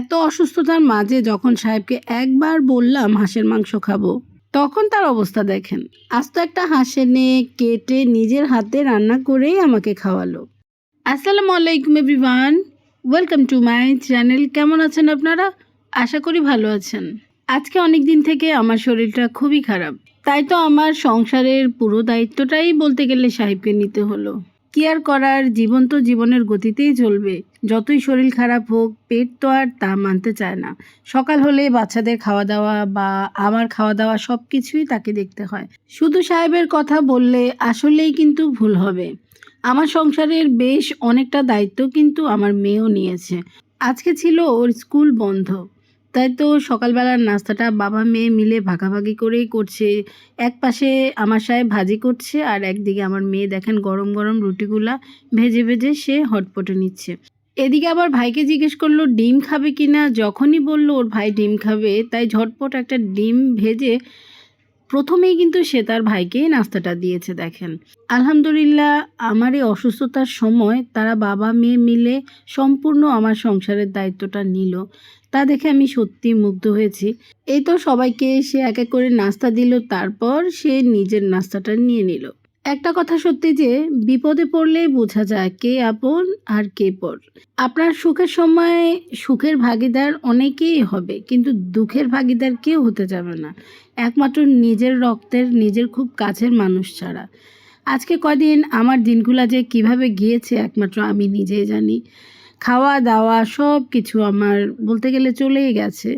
এত অসুস্থতার মাঝে যখন সাহেবকে একবার বললাম হাঁসের মাংস খাব, তখন তার অবস্থা দেখেন। আস্ত একটা হাঁস এনে কেটে নিজের হাতে রান্না করেই আমাকে খাওয়ালো। আসসালামু আলাইকুম everyone, welcome to my channel. কেমন আছেন আপনারা? আশা করি ভালো আছেন। আজকে অনেক দিন থেকে আমার শরীরটা খুবই খারাপ। তাই তো আমার সংসারের পুরো দায়িত্বটাই বলতে গেলে সাহেবকে নিতে হলো। কি আর করার জীবন তো জীবনের গতিতেই চলবে। যতই শরীর খারাপ হোক, পেট তো আর তা মানতে চায় না। সকাল হলে বাচ্চাদের খাওয়া দাওয়া বা আমার খাওয়া দাওয়া সব কিছুই তাকে দেখতে হয়। শুধু সাহেবের কথা বললে আসলেই কিন্তু ভুল হবে। আমার সংসারের বেশ অনেকটা দায়িত্ব কিন্তু আমার মেয়েও নিয়েছে। আজকে ছিল ওর স্কুল বন্ধ। তাই তো সকালবেলার নাস্তাটা বাবা, মেয়ে মিলে ভাগাভাগি করেই করছে। এক পাশে আমার সাহেব ভাজি করছে আর একদিকে আমার মেয়ে দেখেন গরম গরম রুটিগুলা ভেজে ভেজে সে হটপটে নিচ্ছে। এদিকে আবার ভাইকে জিজ্ঞেস করল, ডিম খাবে কিনা? যখনই বলল, ওর ভাই ডিম খাবে। তাই ঝটপট একটা ডিম ভেজে প্রথমেই কিন্তু সে তার ভাইকে নাস্তাটা দিয়েছে, দেখেন। আলহামদুলিল্লাহ, আমার এই অসুস্থতার সময় তারা বাবা, মেয়ে মিলে সম্পূর্ণ আমার সংসারের দায়িত্বটা নিল। তা দেখে আমি সত্যি মুগ্ধ হয়েছি। এই তো সবাইকে সে এক এক করে নাস্তা দিল, তারপর সে নিজের নাস্তাটা নিয়ে নিল। একটা কথা সত্যি যে, বিপদে পড়লে বোঝা যায় কে আপন আর কে পর। আপনার সুখের সময় সুখের ভাগিদার অনেকেই হবে, কিন্তু দুঃখের ভাগিদার কেউ হতে যাবে না। একমাত্র নিজের রক্তের, নিজের খুব কাছের মানুষ ছাড়া। আজকে কদিন আমার দিনগুলো যে কীভাবে গিয়েছে একমাত্র আমি নিজেই জানি। খাওয়া দাওয়া সব কিছু আমার বলতে গেলে চলেই গেছে।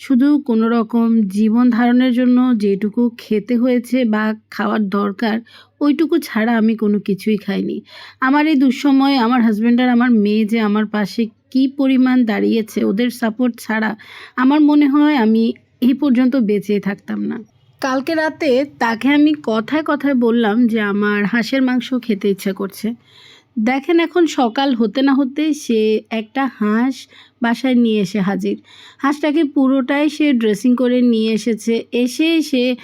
শুধু কোনো রকম জীবন ধারণের জন্য যেটুকু খেতে হয়েছে বা খাওয়ার দরকার, ওইটুকু ছাড়া আমি কোনো কিছুই খাইনি। আমার এই দুঃসময় আমার হাজব্যান্ড আর আমার মেয়ে যে আমার পাশে কি পরিমাণ দাঁড়িয়েছে, ওদের সাপোর্ট ছাড়া আমার মনে হয় আমি এই পর্যন্ত বেঁচে থাকতাম না। কালকে রাতে তাকে আমি কথায় কথায় বললাম যে আমার হাঁসের মাংস খেতে ইচ্ছা করছে। দেখেন এখন সকাল হতে না হতে সে একটা হাঁস বাসায় নিয়ে এসে হাজির। হাঁসটাকে পুরোটাই সে ড্রেসিং করে নিয়ে এসেছে। এসে সে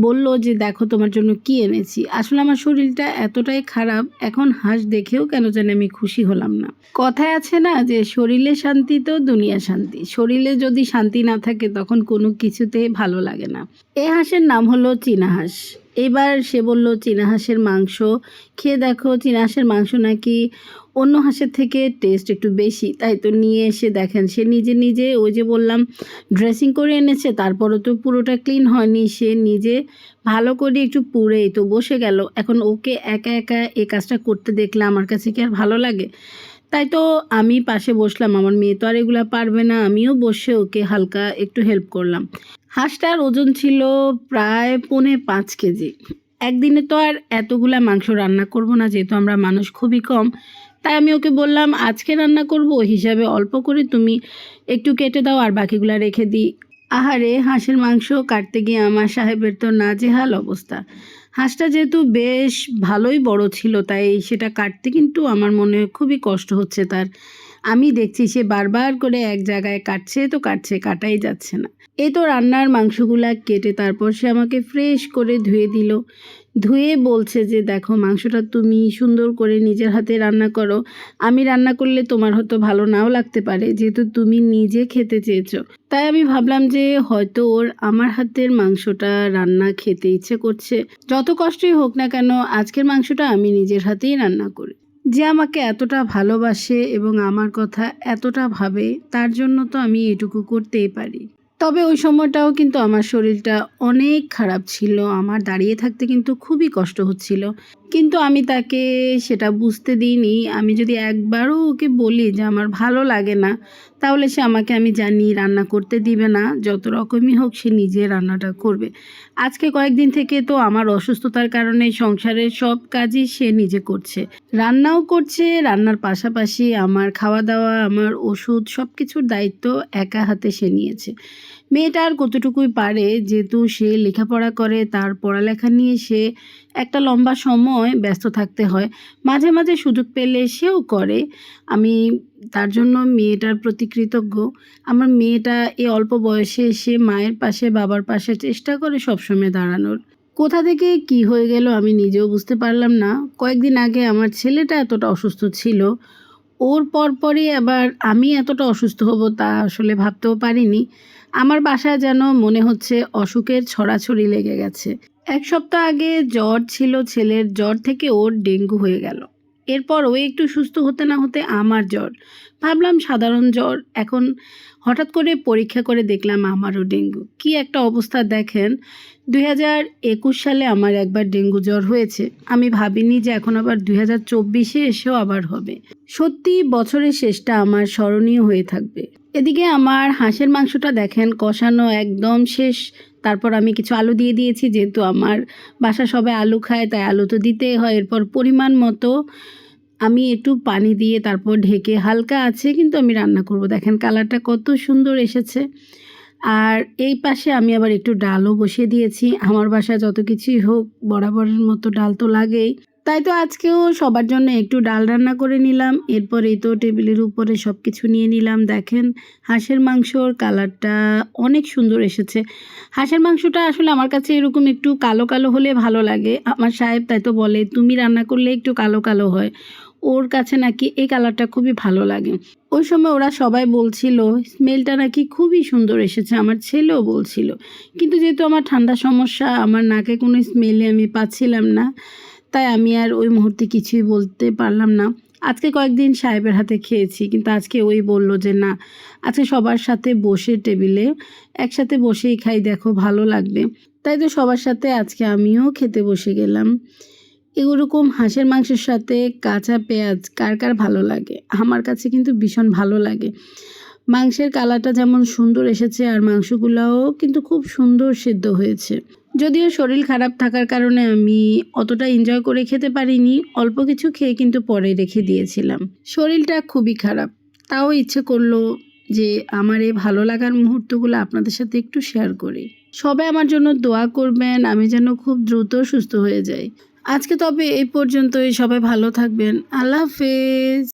বলল যে, দেখো, তোমার জন্য কি এনেছি? আসলে আমার শরীরটা এতটাই খারাপ, এখন হাঁস দেখেও কেন জানি আমি খুশি হলাম না। কথায় আছে না যে, শরীরে শান্তি তো দুনিয়া শান্তি। শরীরে যদি শান্তি না থাকে, তখন কোনো কিছুতে ভালো লাগে না। এ হাঁসের নাম হলো চীনা হাঁস। এবার সে বলল, চীনা হাঁসের মাংস। খেয়ে দেখো, চীনা হাঁসের মাংস নাকি অন্য হাঁসের থেকে টেস্ট একটু বেশি। তাই তো নিয়ে এসে দেখেন, সে নিজে নিজে ওই যে বললাম ড্রেসিং করে এনেছে তারপরে তো পুরোটা ক্লিন হয়নি। সে নিজে ভালো করে একটু পুড়েই তো বসে গেল। এখন ওকে একা একা এই কাজটা করতে দেখলে আমার কাছে কি আর ভালো লাগে? তাই তো আমি পাশে বসলাম, আমার মেয়ে তো আর এগুলা পারবে না, আমিও বসে ওকে হালকা একটু হেল্প করলাম। হাঁসটার ওজন ছিল প্রায় পৌনে পাঁচ কেজি। একদিনে তো আর এতগুলা মাংস রান্না করব না, যেহেতু আমরা মানুষ খুবই কম, তাই আমি ওকে বললাম, আজকে রান্না করব, হিসাবে অল্প করে তুমি একটু কেটে দাও আর বাকিগুলা রেখে দিই। আহারে, হাঁসের মাংস কাটতে গিয়ে আমার সাহেবের তো নাজেহাল অবস্থা। হাঁসটা যেহেতু বেশ ভালোই বড় ছিল, তাই সেটা কাটতে কিন্তু আমার মনে খুবই কষ্ট হচ্ছে তার। আমি দেখছি সে বারবার করে এক জায়গায় কাটছে, তো কাটছে, কাটাই যাচ্ছে না। এ তো রান্নার মাংসগুলা কেটে তারপর সে আমাকে ফ্রেশ করে ধুয়ে দিল। ধুয়ে বলছে যে, দেখো মাংসটা তুমি সুন্দর করে নিজের হাতে রান্না করো। আমি রান্না করলে তোমার হয়তো ভালো নাও লাগতে পারে, যেহেতু তুমি নিজে খেতে চেয়েছো। তাই আমি ভাবলাম যে, হয়তো ওর আমার হাতের মাংসটা রান্না খেতে ইচ্ছে করছে। যত কষ্টই হোক না কেন, আজকের মাংসটা আমি নিজের হাতেই রান্না করি। যে আমাকে এতটা ভালোবাসে এবং আমার কথা এতটা ভাবে, তার জন্য তো আমি এটুকু করতেই পারি। তবে ওই সময়টাও কিন্তু আমার শরীরটা অনেক খারাপ ছিল। আমার দাঁড়িয়ে থাকতে কিন্তু খুবই কষ্ট হচ্ছিল। কিন্তু আমি তাকে সেটা বুঝতে দিইনি। আমি যদি একবারও ওকে বলি যে আমার ভালো লাগে না তাহলে সে আমাকে আমি জানি রান্না করতে দিবে না, যত রকমই হোক সে নিজে রান্নাটা করবে। আজকে কয়েকদিন থেকে তো আমার অসুস্থতার কারণে সংসারের সব কাজই সে নিজে করছে। রান্নাও করছে, রান্নার পাশাপাশি আমার খাওয়া দাওয়া আমার ওষুধ সব কিছুর দায়িত্ব একা হাতে সে নিয়েছে। মেয়েটা আর কতটুকুই পারে, যেহেতু সে লেখাপড়া করে, তার পড়ালেখা নিয়ে সে একটা লম্বা সময় ব্যস্ত থাকতে হয়। মাঝে মাঝে সুযোগ পেলে সেও করে। আমি তার জন্য মেয়েটার প্রতি কৃতজ্ঞ। আমার মেয়েটা এই অল্প বয়সে এসে মায়ের পাশে, বাবার পাশে চেষ্টা করে সবসময় দাঁড়ানোর। কোথা থেকে কি হয়ে গেল আমি নিজেও বুঝতে পারলাম না। কয়েকদিন আগে আমার ছেলেটা এতটা অসুস্থ ছিল। ওর পরপরই আবার আমি এতটা অসুস্থ হব তা আসলে ভাবতেও পারিনি। আমার বাসায় যেন মনে হচ্ছে অসুখের ছড়াছড়ি লেগে গেছে। এক সপ্তাহ আগে জ্বর ছিল, ছেলের জ্বর থেকে ওর ডেঙ্গু হয়ে গেল। এরপর ও একটু সুস্থ হতে না হতে আমার জ্বর। ভাবলাম সাধারণ জ্বর। এখন হঠাৎ করে পরীক্ষা করে দেখলাম আমারও ডেঙ্গু। কি একটা অবস্থা দেখেন। দুই হাজার একুশ সালে আমার একবার ডেঙ্গু জ্বর হয়েছে। আমি ভাবিনি যে এখন আবার দুই হাজার চব্বিশে এসেও আবার হবে। সত্যি বছরের শেষটা আমার স্মরণীয় হয়ে থাকবে। এদিকে আমার হাঁসের মাংসটা দেখেন কষানো একদম শেষ তারপর আমি কিছু আলু দিয়ে দিয়েছি, যেহেতু আমার বাসা সবাই আলু খায়, তাই আলু তো দিতেই হয়। এরপর পরিমাণ মতো আমি একটু পানি দিয়ে তারপর ঢেকে হালকা আছে, কিন্তু আমি রান্না করব। দেখেন কালারটা কত সুন্দর এসেছে। আর এই পাশে আমি আবার একটু ডালও বসিয়ে দিয়েছি। আমার বাসায় যত কিছুই হোক, বরাবরের মতো ডাল তো লাগেই। তাই তো আজকেও সবার জন্য একটু ডাল রান্না করে নিলাম। এরপর এই তো টেবিলের উপরে সব কিছু নিয়ে নিলাম। দেখেন, হাঁসের মাংসর কালারটা অনেক সুন্দর এসেছে। হাঁসের মাংসটা আসলে আমার কাছে এরকম একটু কালো কালো হলে ভালো লাগে। আমার সাহেব তাই তো বলে, তুমি রান্না করলে একটু কালো কালো হয়। ওর কাছে নাকি এই কালারটা খুবই ভালো লাগে। ওই সময় ওরা সবাই বলছিল, স্মেলটা নাকি খুবই সুন্দর এসেছে। আমার ছেলেও বলছিল। কিন্তু যেহেতু আমার ঠান্ডা সমস্যা, আমার নাকে কোনো স্মেলে আমি পাচ্ছিলাম না। তাই আমি আর ওই মুহূর্তে কিছুই বলতে পারলাম না। আজকে কয়েকদিন সাহেবের হাতে খেয়েছি, কিন্তু আজকে ওই বলল যে, না, আজকে সবার সাথে বসে টেবিলে একসাথে বসেই খাই, দেখো ভালো লাগবে। তাই তো সবার সাথে আজকে আমিও খেতে বসে গেলাম। এরকম হাঁসের মাংসের সাথে কাঁচা পেঁয়াজ কার কার ভালো লাগে? আমার কাছে কিন্তু ভীষণ ভালো লাগে। মাংসের কালারটা যেমন সুন্দর এসেছে, আর মাংসগুলোও কিন্তু খুব সুন্দর সিদ্ধ হয়েছে। যদিও শরীর খারাপ থাকার কারণে আমি অতটা এনজয় করে খেতে পারিনি, অল্প কিছু খেয়ে কিন্তু পরে রেখে দিয়েছিলাম। শরীরটা খুবই খারাপ। তাও ইচ্ছে করল যে আমার এই ভালো লাগার মুহূর্তগুলো আপনাদের সাথে একটু শেয়ার করি। সবাই আমার জন্য দোয়া করবেন, আমি যেন খুব দ্রুত সুস্থ হয়ে যাই। আজকে তবে এই পর্যন্তই। সবাই ভালো থাকবেন। আল্লাহ হাফেজ।